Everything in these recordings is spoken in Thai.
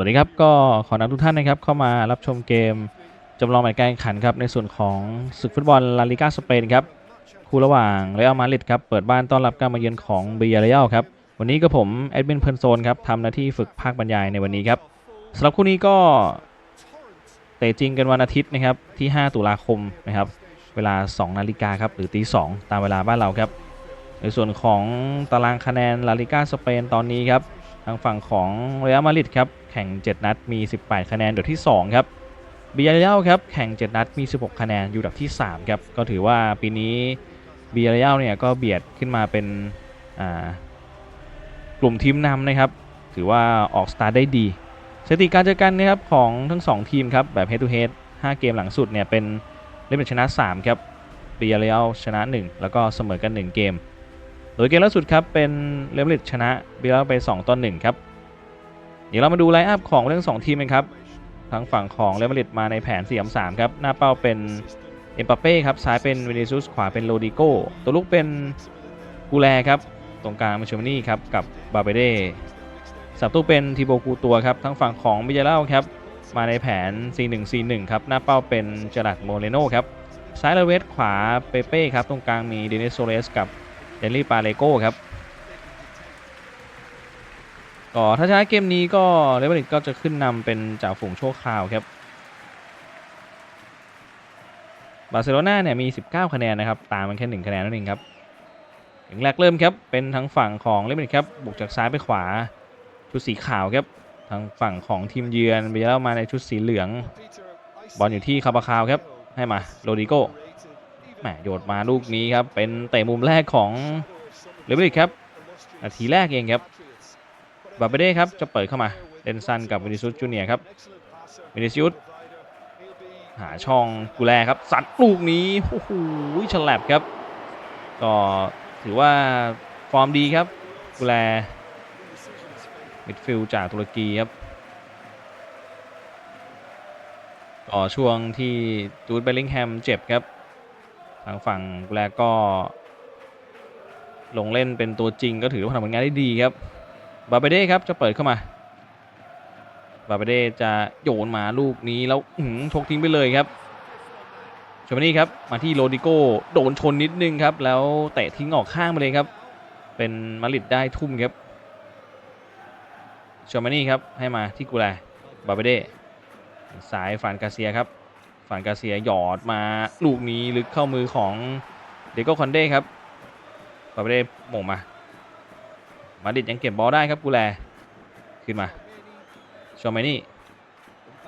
สวัสดีครับก็ขอนำทุกท่านนะครับเข้ามารับชมเกมจำลองแมตช์การแข่งขันครับในส่วนของศึกฟุตบอลลาลิกาสเปนครับคู่ระหว่างเรอัลมาดริดครับเปิดบ้านต้อนรับการมาเยือนของเบียร์เรอัลครับวันนี้ก็ผมแอดมินเพลินโซนครับทำหน้าที่ฝึกภาคบรรยายในวันนี้ครับสำหรับคู่นี้ก็เตะจริงกันวันอาทิตย์นะครับที่ 5 ตุลาคมนะครับเวลา 2 นาฬิกาครับหรือตี2ตามเวลาบ้านเราครับในส่วนของตารางคะแนนลาลิกาสเปนตอนนี้ครับทางฝั่งของเรอัลมาดริดครับ แข่ง 7 นัดมี 18 คะแนนอยู่ที่ 2 ครับบียาเรอัลครับแข่ง 7 นัดมี 16 คะแนนอยู่ดับที่ 3 ครับ ก็ถือว่าปีนี้บียาเรอัลเนี่ยก็เบียดขึ้นมาเป็นกลุ่มทีมนำนะครับ ถือว่าออกสตาร์ทได้ดีสถิติการเจอกันนะครับของทั้ง 2 ทีมครับแบบ head to head 5 เกมหลังสุดเนี่ยเป็นเล่นเป็นชนะ 3 ครับบียาเรอัลชนะ 1 แล้วก็เสมอกัน 1 เกม โดยเกมล่าสุดครับเป็นเลมิดชนะเบียร์ไป 2ต่อ1ครับ เดี๋ยวเรามาดูไลน์อัพของเรื่อง 2 ทีมกันครับ ทางฝั่งของเรอัลมาดริดมาในแผน4 3ครับ หน้าเป้าเป็นเอ็มปาเป้ครับ ซ้ายเป็นวินิซุส ขวาเป็นโรดิโก้ ตัวลุกเป็นกูแลครับ ตรงกลางเป็นเชมานี่ครับ กับบาเบเดสับตู้เป็นทีโบกูตัวครับทั้งฝั่งของบิยาเล่าครับ มาในแผน 4-1-4-1 ครับ หน้าเป้าเป็นเจอรัดโมเรโนครับ ซ้ายเลเวสขวาเปเป้ครับ ตรงกลางมีเดนิสโซเรสกับเดนลี่ปาเลโก้ครับ ก็ถ้าชนะเกมนี้ก็เรอัลมาดริดก็จะขึ้นนำเป็นจ่าฝูงชั่วคราวครับบาร์เซโลนาเนี่ยมี 19 คะแนนนะครับตามมันแค่ 1 คะแนนนั่นเองครับอย่างแรกเริ่มครับเป็นทางฝั่งของเลมาดริดครับบุกจากซ้ายไปขวาชุดสีขาวครับทางฝั่งของทีมเยือนเบียร์มาในชุดสีเหลืองบอลอยู่ที่คาบาคาวครับให้มาโรดิโก้แหมโยนมาลูกนี้ครับเป็นเตะมุมแรกของเลมาดริดครับนาทีแรกเองครับ บาเบเด้ครับจะเปิดเข้ามาเดนซันกับวินิซุสจูเนียร์ครับวินิซุสหาช่องกูแลครับ สัดลูกนี้โอ้โหฉลับครับ ก็ถือว่าฟอร์มดีครับกูแลมิดฟิลด์จากตุรกีครับก็ช่วงที่จูดเบลลิงแฮมเจ็บครับ ทางฝั่งกูแลก็ ลงเล่นเป็นตัวจริงก็ถือว่าทำผลงานได้ดีครับ บาเบเด้ครับจะเปิดเข้ามา บาเบเด้จะโยนมาลูกนี้แล้วหืชกทิ้งไปเลยครับชมานี่ครับมาที่โรดิโก้โดนชนนิดนึงครับ แล้วเตะทิ้งออกข้างไปเลยครับ เป็นมาริดได้ทุ่มครับชมานี่ครับให้มาที่กูแลบาเบเด้สายฟานกาเซียครับฟานกาเซียหยอดมาลูกนี้ลึกเข้ามือของเดโก้คอนเด้ครับบาเบเด้หม่งมา มาดิดยังเก็บบอลได้ครับกูแล ขึ้นมาชอมไมนี่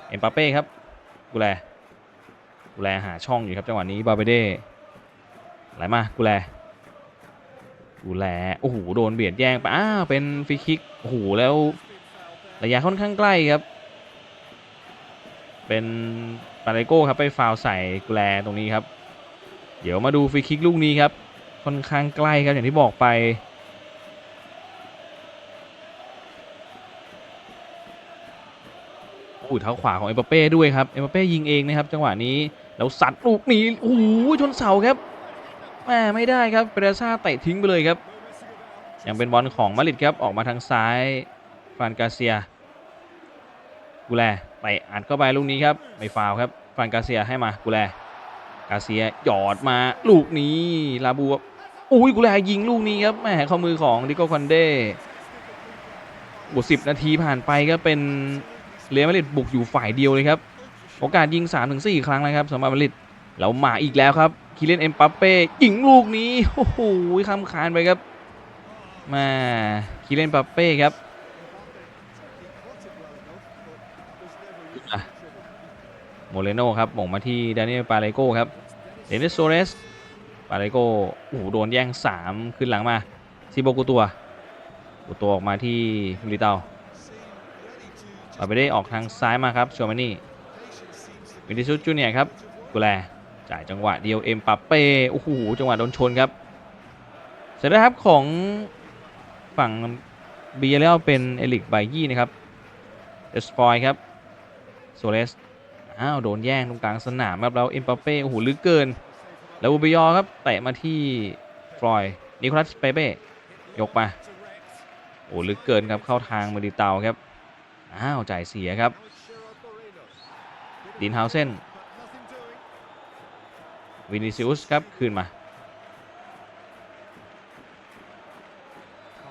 เอ็มปาเป้ครับกูแล กูแลหาช่องอยู่ครับจังหวะนี้บาเบเด้ไหลมากูแล กูแล โอ้โหโดนเบียดแย่งไป อ้าวเป็นฟรีคิก โอ้โหแล้วระยะค่อนข้างใกล้ครับ เป็นปาเลโก้ครับไปฟาวใส่กูแลตรงนี้ครับ เดี๋ยวมาดูฟรีคิกลูกนี้ครับ ค่อนข้างใกล้ครับอย่างที่บอกไป อุ้ยเท้าขวาของเอ็มเป้ด้วยครับเอ็มเป้ยิงเองนะครับจังหวะนี้แล้วสัตว์ลูกนี้โอ้โหชนเสาครับแหมไม่ได้ครับเปเรซ่าเตะทิ้งไปเลยครับยังเป็นบอลของมาริดครับออกมาทางซ้ายฟรานกาเซียกูแลไปอัดเข้าไปลูกนี้ครับไม่ฟาวครับฟรานกาเซียให้มากูแลกาเซียหยอดมาลูกนี้ลาบูอุ้ยกูแลยิงลูกนี้ครับแหมข้ามือของดิโก้คอนเด้บวสิบนาทีผ่านไปก็เป็น เรอัลมาดริดบุกอยู่ฝ่ายเดียวเลยครับ โอกาสยิง 3-4 ครั้งนะครับสำหรับมาดริดแล้วมาอีกแล้วครับคิเลนเอ็มปัปเป้ยิงลูกนี้โอ้โหข้ามคานไปครับมาคิเลนปัปเป้ครับโมเรโนครับหม่งมาที่ดานิเอลปาเลโก้ครับเดนิสโซเรสปาเลโก้โอ้โหโดนแย่ง 3 ขึ้นหลังมาซิโบกุตัวกุตัวออกมาที่มิลิเตา บาเบเด้ออกทางซ้ายมาครับชวมานี่วินิซุสจูเนียครับกูแลจ่ายจังหวะเดียวเอ็มปัปเป้โอ้โหจังหวะโดนชนครับ เสร็จแล้วครับของฝั่งเบียร์แล้วเป็นเอลิกไบยี่นะครับเดสฟอยครับโซเลสอ้าวโดนแย่งตรงกลางสนามครับแล้วเอ็มปัปเป้โอ้โหลึกเกิน แล้วบูบิยอครับเตะมาที่ฟลอยนิโคลัสเปเป้ยกมาโอ้ลึกเกินครับเข้าทางมาดิเตาครับ อ้าวจ่ายเสียครับดินเฮาเซนวินิซิอุสครับคืนมา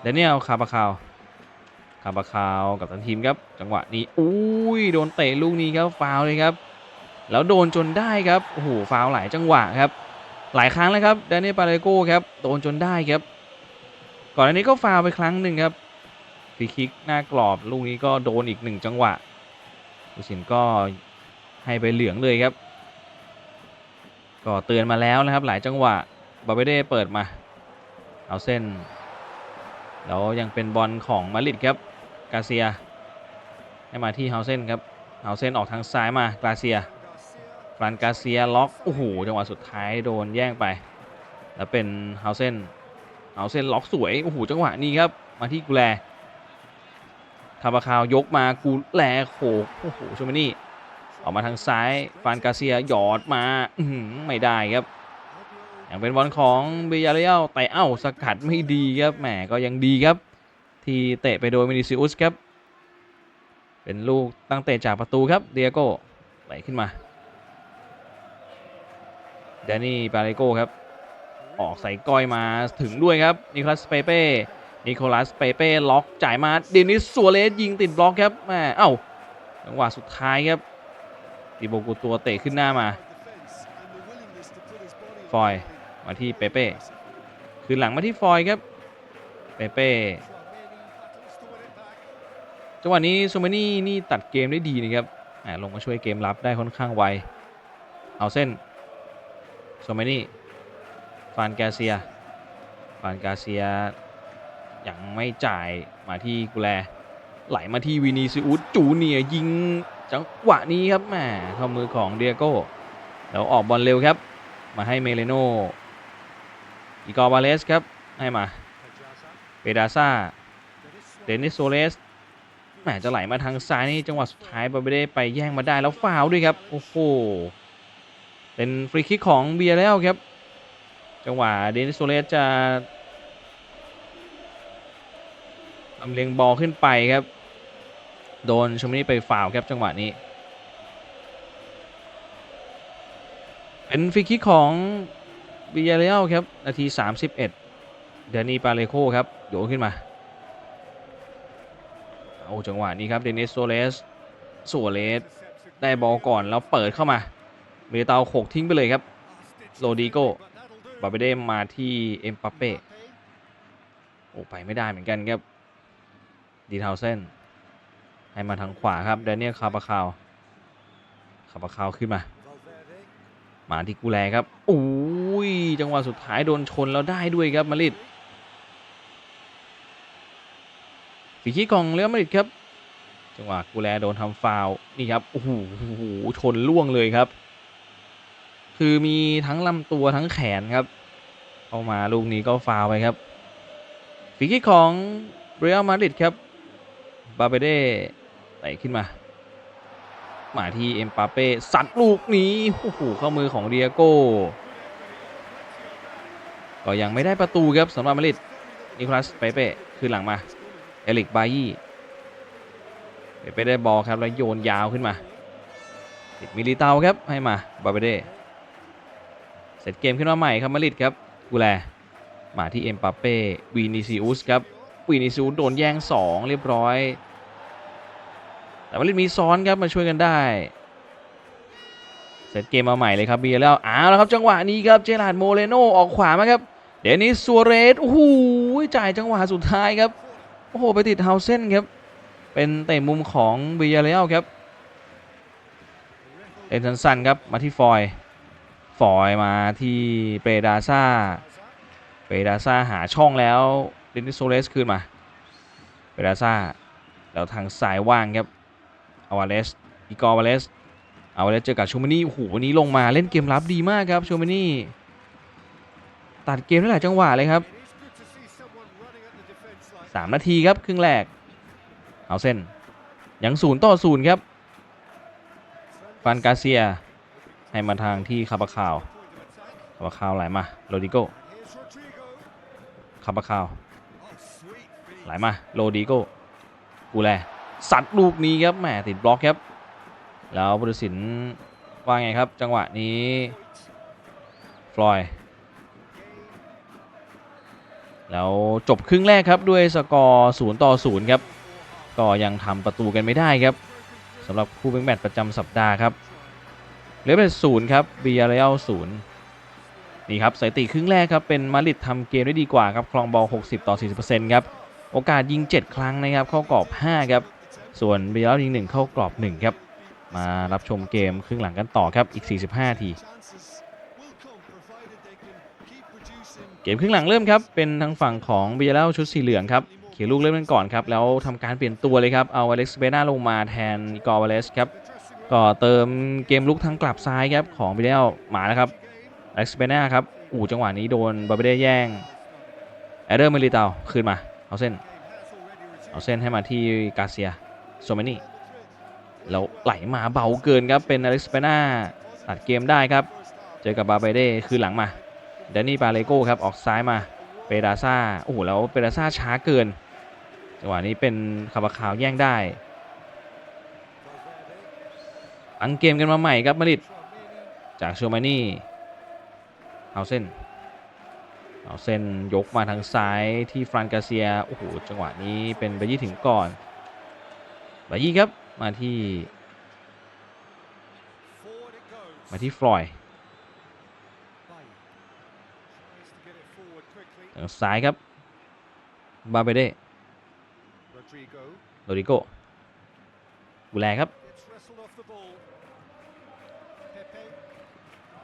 เดนิเอลคาบาคาวคาบาคาวกับทันทีมครับ จังหวะนี้อุ้ยโดนเตะลูกนี้ครับฟาวเลยครับ แล้วโดนจนได้ครับโอ้โหฟาวหลายจังหวะครับ หลายครั้งแล้วครับเดนิเอลปาเลโก้ครับโดนจนได้ครับ ก่อนอันนี้ก็ฟาวไปครั้งหนึ่งครับ รีคิกหน้ากรอบลูกนี้ก็โดนอีกหนึ่งจังหวะผู้สินก็ให้ไปเหลืองเลยครับ ก็เตือนมาแล้วนะครับ หลายจังหวะบาเบเด้เปิดมา เอาเส้น แล้วยังเป็นบอลของมาริดครับกาเซีย ให้มาที่เฮาเซนครับเฮาเซนออกทางซ้ายมากาเซียฟรานกาเซียล็อกโอ้โหจังหวะสุดท้ายโดนแย่งไป แล้วเป็นเฮาเซนเฮาเซนล็อกสวยโอ้โหจังหวะนี้ครับมาที่กูแล คาบาคาวยกมากูแลโขกโอ้โหชมนี่ออกมาทางซ้ายฟานกาเซียหยอดมาอืไม่ได้ครับอย่างเป็นบอลของเบียร์เรียลแต่เอ้าสกัดไม่ดีครับแหมก็ยังดีครับ ที่เตะไปโดยมินิซิอุสครับ เป็นลูกตั้งเตะจากประตูครับเดียโก้ไหลขึ้นมาแดนนี่ปาเลโก้ครับ ออกใส่ก้อยมาถึงด้วยครับนิคลัสเปเป้ นิโคลัสเปเป้ล็อกจ่ายมาเดนิสซัวเรสยิงติดบล็อกครับแหมเอ้าจังหวะสุดท้ายครับติโบกูตัวเตะขึ้นหน้ามา ฟอยมาที่เปเป้คือหลังมาที่ฟอยครับเปเป้จังหวะนี้ซูมานี่นี่ตัดเกมได้ดีนะครับอ่ลงมาช่วยเกมรับได้ค่อนข้างไว เอาเส้นซูมานี่ฟานกาเซียฟานกาเซีย ยังไม่จ่ายมาที่กุแล ไหลมาที่วินีซิอุสจูเนียยิงจังหวะนี้ครับแหมเข้ามือของเดียโก้แล้วออกบอลเร็วครับ มาให้เมเลโนอีกอร์บาเลสครับให้มาเปดาซ่าเดนิสโซเลสแหมจะไหลมาทางซ้ายนี่จังหวะสุดท้ายบาเบเด้ไปแย่งมาได้แล้วฟาวด้วยครับโอ้โหเป็นฟรีคิกของเบียร์แล้วครับ จังหวะเดนิสโซเลสจะ ลำเลียงบอลขึ้นไปครับ โดนชมนี่ไปฟาวครับจังหวะนี้ เป็นฟรีคิกของบิยาเรอัลครับ นาที 31 เดนีปาเลโคครับโยนขึ้นมาเอาจังหวะนี้ครับเดนิสโซเลสโซเลสได้บอลก่อนแล้วเปิดเข้ามา เมตาโขกทิ้งไปเลยครับ โรดิโกบาเบเดมมาที่เอ็มปัปเป้ โอ้ไปไม่ได้เหมือนกันครับ ดีเทาเซนให้มาทางขวาครับแดเนียลคาปาคาวคาปาคาวขึ้นมามาที่กูแลครับอุ้ยจังหวะสุดท้ายโดนชนแล้วได้ด้วยครับมาริดฝีขี้ของเรอัลมาริดครับ จังหวะกูแลโดนทำฟาวนี่ครับโอ้โหชนล่วงเลยครับ คือมีทั้งลำตัวทั้งแขนครับเข้ามาลูกนี้ก็ฟาวไปครับฝีขี้ของเรอัลมาดริดครับ บาเบเด้ไหลขึ้นมามาที่เอ็มปาเป้สัดลูกนี้โอ้โหเข้ามือของเดียโก้ก็ยังไม่ได้ประตูครับสำหรับมาริดนิโคลัสเปเป้ขึ้นหลังมา เอลิกบายี่เปเป้ได้บอลครับแล้วโยนยาวขึ้นมาติดมิลิเตาครับให้มาบาเบเด้เสร็จเกมขึ้นมาใหม่ครับมาริดครับกูแลมาที่เอ็มปาเป้วีนิซิอุสครับ วีนิซิอุสโดนแย่ง 2 เรียบร้อย แต่มาดริดมีซ้อนครับมาช่วยกันได้ เสร็จเกมมาใหม่เลยครับเบียร์แล้วอ้าวแล้วครับจังหวะนี้ครับเจอราดโมเลโนออกขวามาครับเดนิสซัวเรสโอ้โหจ่ายจังหวะสุดท้ายครับโอ้โหไปติดเฮาเซนครับเป็นเตะมุมของเบียร์แล้วครับเอ็นสันๆครับมาที่ฟอยฟอยมาที่เปดาซ่าเปดาซ่าหาช่องแล้ว เดนิสโซเลสคืนมาเปดาซ่าแล้วทางซ้ายว่างครับอาวาเลสอีกอวาเลสอาวาเลสเจอกับชูมานี่โอ้โหวันนี้ลงมาเล่นเกมรับดีมากครับชูมานี่ตัดเกมได้หลายจังหวะเลยครับ 3 นาทีครับครึ่งแรก เอาเส้นยังศูนย์ต่อศูนย์ครับฟานกาเซียให้มาทางที่คาบาคาวคาบาคาวไหลมาโรดิโกคาบาคาว ไหลมาโรดิโกกูแลสัตว์ลูกนี้ครับแหมติดบล็อกครับ แล้วบุรสินว่าไงครับ จังหวะนี้ฟลอยแล้วจบครึ่งแรกครับด้วยสกอร์0ต่อ0ครับก็ยังทำประตูกันไม่ได้ครับสำหรับคู่เป็นแมตช์ประจำสัปดาห์ครับเลเวลศูนย์ครับบีอาร์เรลศูนย์นี่ครับสถิติครึ่งแรกครับเป็นมาริดทำเกมได้ดีกว่าครับครองบอล60 ต่อ 40%ครับ โอกาสยิง 7 ครั้งนะครับ เข้ากรอบ 5 ครับ ส่วนบีอาร์ยิง 1 เข้ากรอบ 1 ครับ มารับชมเกมครึ่งหลังกันต่อครับอีก 45 ที เกมครึ่งหลังเริ่มครับ เป็นทางฝั่งของบีอาร์ชุดสีเหลืองครับเขียนลูกเริ่มกันก่อนครับ แล้วทำการเปลี่ยนตัวเลยครับ เอาอเล็กซ์เบน่าลงมาแทนอีกอร์วาเลสครับก็เติมเกมลุกทางกลับซ้ายครับของบิเดลมาแล้วครับอเล็กซ์เบน่าครับ อู่จังหวะนี้โดนบาเบเดแย่งแอเดอร์เมลิตาคืนมา เอาเส้น เอาเส้นให้มาที่กาเซียโซเมนี่แล้วไหลมาเบาเกินครับ เป็นอเล็กซ์เบน่าตัดเกมได้ครับ เจอกับบาเบเด้คืนหลังมาแดนนี่ปาเลโก้ครับ ออกซ้ายมา เปดาซ่าโอ้โห แล้วเปดาซ่าช้าเกิน จังหวะนี้เป็นคาบาคาวแย่งได้ อังเกมกันมาใหม่ครับมาริดจากโชมานี่เอาเส้น เอาเส้นยกมาทางซ้ายที่ฟรานกาเซีย โอ้โห จังหวะนี้เป็นบายี่ถึงก่อนบายี่ครับ มาที่ มาที่ฟลอยด์ทางซ้ายครับ บาเบเดโรดิโกกูแลครับ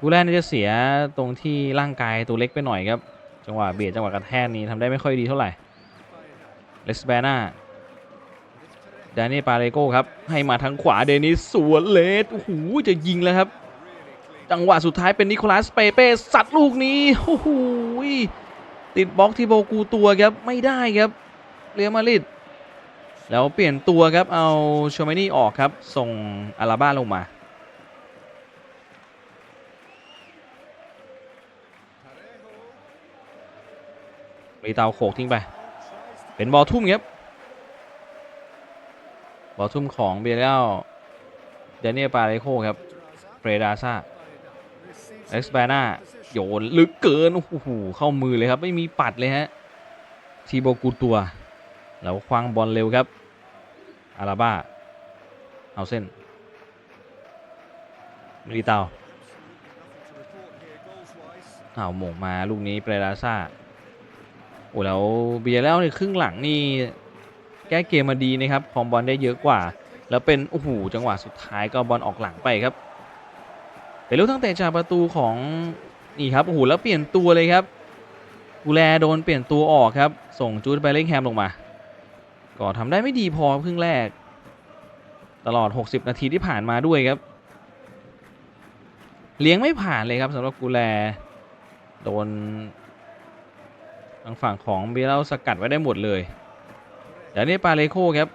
กูแลนี่จะเสียตรงที่ร่างกายตัวเล็กไปหน่อยครับ จังหวะเบียดจังหวะกระแทกนี้ทำได้ไม่ค่อยดีเท่าไหร่เลสเบน่าดานี่ปาเลโก้ครับ ให้มาทางขวาเดนิสสวนเลสโอ้โหจะยิงแล้วครับ จังหวะสุดท้ายเป็นนิโคลัสเปเป้สัตว์ลูกนี้โอ้โหติดบล็อกที่โบกูตัวครับไม่ได้ครับเรียมาริดแล้วเปลี่ยนตัวครับเอาโชเมนี่ออกครับ ส่งอาราบ้าลงมา รีเตาโขกทิ้งไป เป็นบอลทุ่มครับบอลทุ่มของเบลเลลเดนเนียปาเรโคครับเฟรดาซ่าเอ็กซ์แบนาโยนลึกเกิน โอ้โห เข้ามือเลยครับ ไม่มีปัดเลยฮะ ทีโบกูตัว แล้วคว้างบอลเร็วครับ อาราบ้า เอาเส้นรีเตาเอาหม่งมาลูกนี้เปรดาซ่า โอ้แล้วเบียร์แล้วในครึ่งหลังนี่แก้เกมมาดีนะครับครองบอลได้เยอะกว่า แล้วเป็นโอ้โหจังหวะสุดท้ายก็บอลออกหลังไปครับเป็นลูกตั้งแต่จากประตูของนี่ครับโอ้โหแล้วเปลี่ยนตัวเลยครับกูแลโดนเปลี่ยนตัวออกครับ ส่งจูดไปเล่งแฮมลงมา ก็ทำได้ไม่ดีพอครึ่งแรก ตลอด 60 นาทีที่ผ่านมาด้วยครับ เลี้ยงไม่ผ่านเลยครับสำหรับกูแล โดน ทางฝั่งของเบลสกัดไว้ได้หมดเลยเดี๋ยวนี้ปาเลโคครับ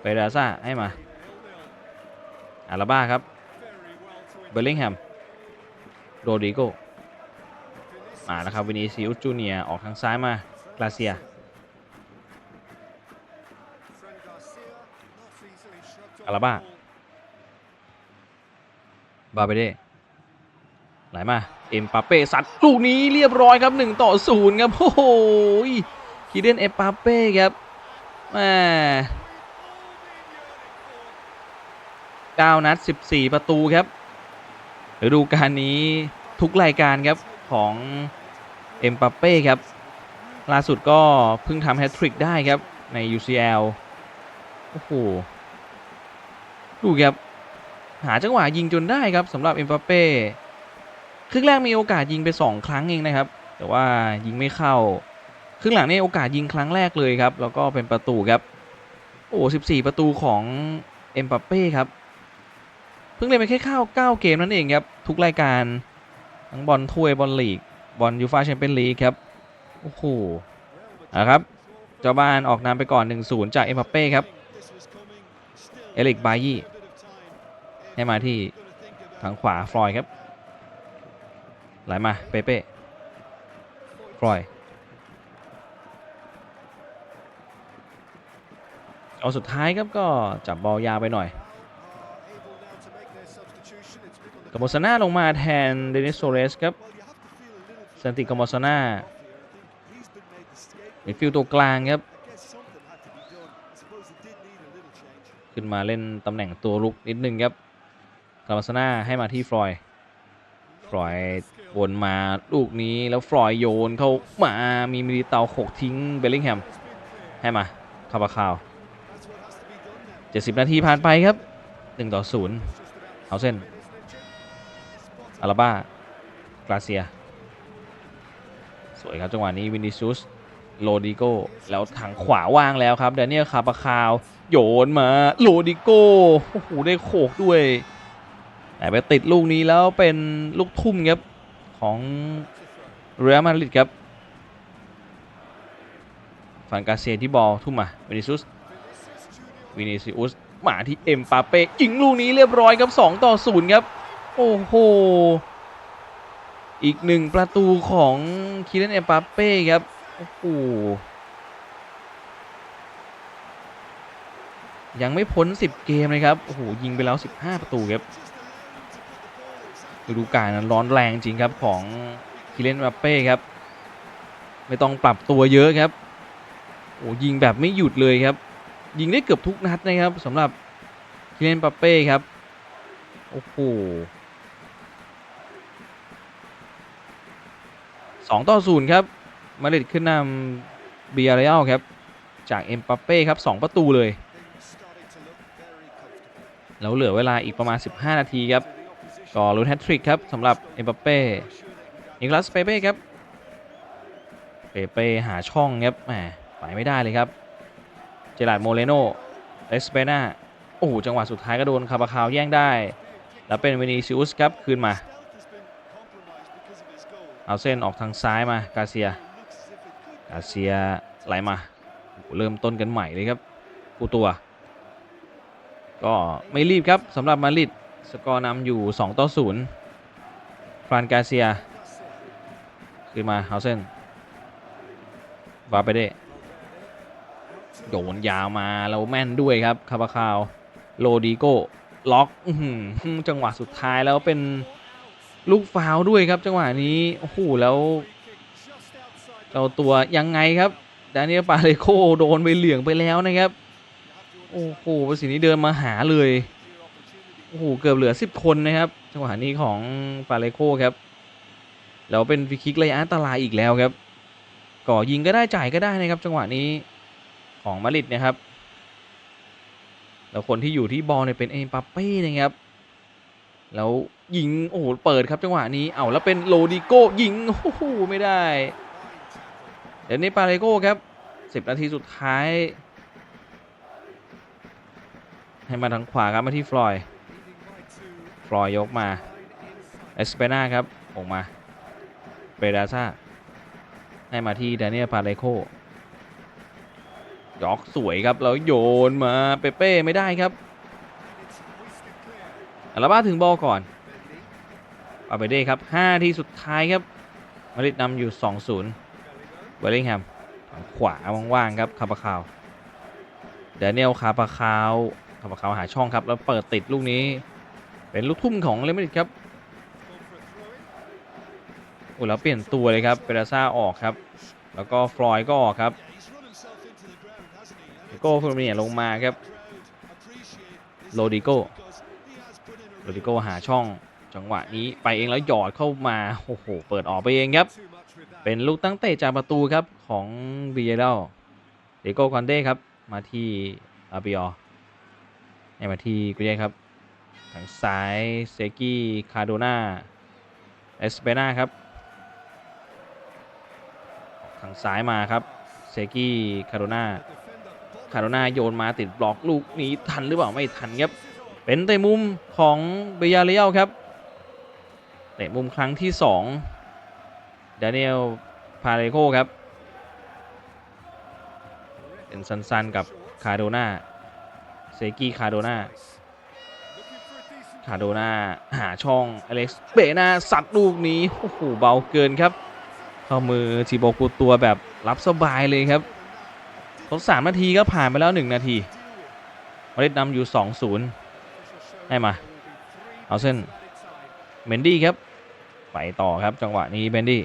เปดาซ่าให้มาอาราบ้าครับเบลลิงแฮมโรดริโกมาแล้วครับวินิซิอุสจูเนียออกทางซ้ายมากลาเซียอาราบ้าบาเบเด ไหลมา เอ็มปาเป้สัตว์ลูกนี้เรียบร้อยครับ 1 ต่อ0ครับโอ้โหคีเดนเอ็มปาเป้ครับแหม่9นัด 14 ประตูครับฤดูกาลนี้ทุกรายการครับของเอ็มปาเป้ครับล่าสุดก็เพิ่งทำแฮตทริกได้ครับใน UCL โอ้โห ดูครับ หาจังหวะยิงจนได้ครับสำหรับเอ็มปาเป้ ครึ่งแรกมีโอกาสยิงไป 2 ครั้งเองนะครับ แต่ว่ายิงไม่เข้า ครึ่งหลังนี่โอกาสยิงครั้งแรกเลยครับ แล้วก็เป็นประตูครับ โอ้14 ประตูของเอ็มปัปเป้ครับ เพิ่งเล่นไปแค่เข้า9เกมนั่นเองครับ ทุกรายการทั้งบอลถ้วยบอลลีกบอลยูฟาแชมเปี้ยนลีกครับ โอ้โหนะครับเจ้าบ้านออกนำไปก่อน 1-0 จากเอ็มปัปเป้ครับ เอลิกบายี่ให้มาที่ทางขวาฟลอยด์ครับ ไหลมา เปเป้ฟลอย เอาสุดท้ายครับก็จับบอลยาวไปหน่อยกามอสนาลงมาแทนเดนิสโซเรสครับสันติกามอสนามิดฟิลด์ตัวกลางครับ ขึ้นมาเล่นตำแหน่งตัวลุกนิดนึงครับกามอสนาให้มาที่ฟลอยฟลอย วนมาลูกนี้แล้วฟลอยโยนเข้ามามีมิลิเตาโขกทิ้งเบลลิงแฮมให้มาคาบาคาว 70 นาทีผ่านไปครับ 1 ต่อ 0 เอาเส้นอาราบ้ากราเซีย สวยครับจังหวะนี้วินิซูสโลดิโกแล้วทางขวาว่างแล้วครับเดนเนียลคาปาคาว โยนมาโลดิโกโอ้โหได้โขกด้วยแต่ไปติดลูกนี้แล้วเป็นลูกทุ่มครับ ของเรอัลมาดริดครับฟันกาเซียที่บอลทุ่มมาวินิซูสวินิซิอุสมาที่เอ็มปาเป้ยิงลูกนี้เรียบร้อยครับ 2 ต่อ 0 ครับ โอ้โห อีกหนึ่งประตูของคิเลนเอ็มปาเป้ครับ โอ้โห ยังไม่พ้น 10 เกมเลยครับ โอ้โห ยิงไปแล้ว 15 ประตูครับ ฤดูกาลนั้นร้อนแรงจริงครับของคิเลนมาเป้ครับ ไม่ต้องปรับตัวเยอะครับโอ้ยิงแบบไม่หยุดเลยครับ ยิงได้เกือบทุกนัดนะครับสำหรับคิเลนปาเป้ครับโอ้โหสองต่อศูนย์ครับ มาดริดขึ้นนำเบียร์เรอัลครับ จากเอ็มปาเป้ครับ2ประตูเลย แล้วเหลือเวลาอีกประมาณ 15 นาทีครับ ก็ลุ้นแฮตทริกครับสำหรับเอ็มปาเป้นิคลัสเปเป้ครับ เปเป้หาช่องครับแหมไปไม่ได้เลยครับ เจอราร์ดโมเลโนเอสเปนาโอ้โหจังหวะสุดท้ายก็โดนคาบาคาวแย่งได้ แล้วเป็นวินิซิอุสครับคืนมา เอาเส้นออกทางซ้ายมากาเซีย กาเซียไหลมา เริ่มต้นกันใหม่เลยครับกูตัว ก็ไม่รีบครับสำหรับมาริด สกอร์นำอยู่ 2 ต่อ 0 ฟรานกาเซียคืนมาเฮาเซนวาไปเดโยนยาวมาแล้วแม่นด้วยครับคาบาคาว โลดิโกล็อกจังหวะสุดท้ายแล้วเป็นลูกฟาวล์ด้วยครับ จังหวะนี้โอ้โหแล้วเราตัวยังไงครับดานิเอลปาเลโคโดนไปเหลืองไปแล้วนะครับ โอ้โหประสิทธิ์นี้เดินมาหาเลย โอ้โหเกือบเหลือ 10 คนนะครับจังหวะนี้ของปาเลโคครับแล้วเป็นฟรีคิกระยะอันตรายอีกแล้วครับก่อยิงก็ได้จ่ายก็ได้นะครับ จังหวะนี้ของมาริดนะครับแล้วคนที่อยู่ที่บอลเนี่ยเป็นเอ็มปัปเป้นะครับแล้วยิงโอ้โหเปิดครับจังหวะนี้เอาแล้วเป็นโลดิโก้ยิงโอ้โหไม่ได้เดี๋ยวนี้ปาเลโก้ครับ 10 นาทีสุดท้าย ให้มาทางขวาครับมาที่ฟลอยด์ ฟลอยยกมา เอสเปนาครับออกมาเปดาซ่าให้มาที่ดานิเอลปาเลโคยอกสวยครับ แล้วโยนมาเปเป้ไม่ได้ครับอาราบ้าถึงบอลก่อนอาเบเด้ครับ 5 ที่สุดท้ายครับ มาริดนำอยู่ 2-0เวลลิงแฮมขวาว่างๆครับคาปาคาวเดนิเอลคาปาคาวคาปาคาวหาช่องครับ แล้วเปิดติดลูกนี้ เป็นลูกทุ่มของเลมิดครับโอ้แล้วเปลี่ยนตัวเลยครับเปราซ่าออกครับ แล้วก็ฟลอยด์ก็ออกครับโก้ฟูมิเนียลงมาครับโรดิโกโรดิโกหาช่องจังหวะนี้ไปเองแล้วหยอดเข้ามาโอ้โหเปิดออกไปเองครับ เป็นลูกตั้งเตะจากประตูครับของบีเยลเดโก้คอนเต้ครับมาที่อาบิอให้มาที่กุเย่ครับ ทางซ้ายเซกี้คาโดนาเอสเปนาครับ ทางซ้ายมาครับเซกี้คาโดนาคาโรนาโยนมาติดบล็อกลูกนี้ทันหรือเปล่าไม่ทันครับ เป็นเตะมุมของเบียร์เรียลครับ เตะมุมครั้งที่2ดานิเอลพาเรโคครับเป็นซันๆกับคาโดนาเซกี้คาโดนา คาโดนาหาช่องอเล็กซ์เบนาสัตว์ลูกนี้โอ้โหเบาเกินครับ เข้ามือทีโบกูตัวแบบรับสบายเลยครับทดสามนาทีก็ผ่านไปแล้ว 1 นาทีมาริดนำอยู่ 2-0 ให้มา เอาเส้นเมนดี้ครับ ไปต่อครับจังหวะนี้เบนดี้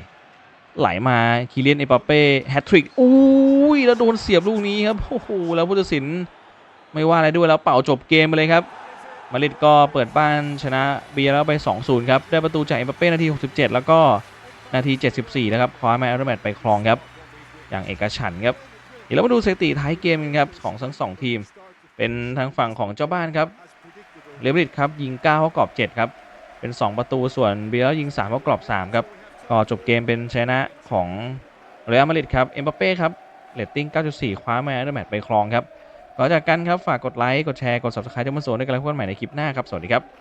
ไหลมาคีเลียนเอปาเป้แฮตทริกอุ้ยแล้วโดนเสียบลูกนี้ครับโอ้โหแล้วผู้ตัดสินไม่ว่าอะไรด้วยแล้วเป่าจบเกมไปเลยครับ มาริดก็เปิดบ้านชนะเบียร์แล้วไป 2-0 ครับ ได้ประตูจากเอปาเป้นาที 67 แล้วก็นาที 74 นะครับ คว้าแมนอร์แมตไปครองครับ อย่างเอกฉันครับ เดี๋ยวเรามาดูสถิติท้ายเกมกันครับของทั้งสองทีม เป็นทางฝั่งของเจ้าบ้านครับเรอัลมาดริดครับยิง9เข้ากรอบ 7 ครับ เป็น 2 ประตูส่วนเบียร์ยิง3เข้ากรอบ 3 ครับก็จบเกมเป็นชนะของเรอัลมาดริดครับเอ็มบัปเป้ครับเรตติ้ง 9.4 คว้าแมนเดอร์แมตช์ไปครองครับ ก่อนจากกันครับฝากกดไลค์กดแชร์กด subscribe ที่มันโซนด้วยกันแล้วพบกันใหม่ในคลิปหน้าครับสวัสดีครับ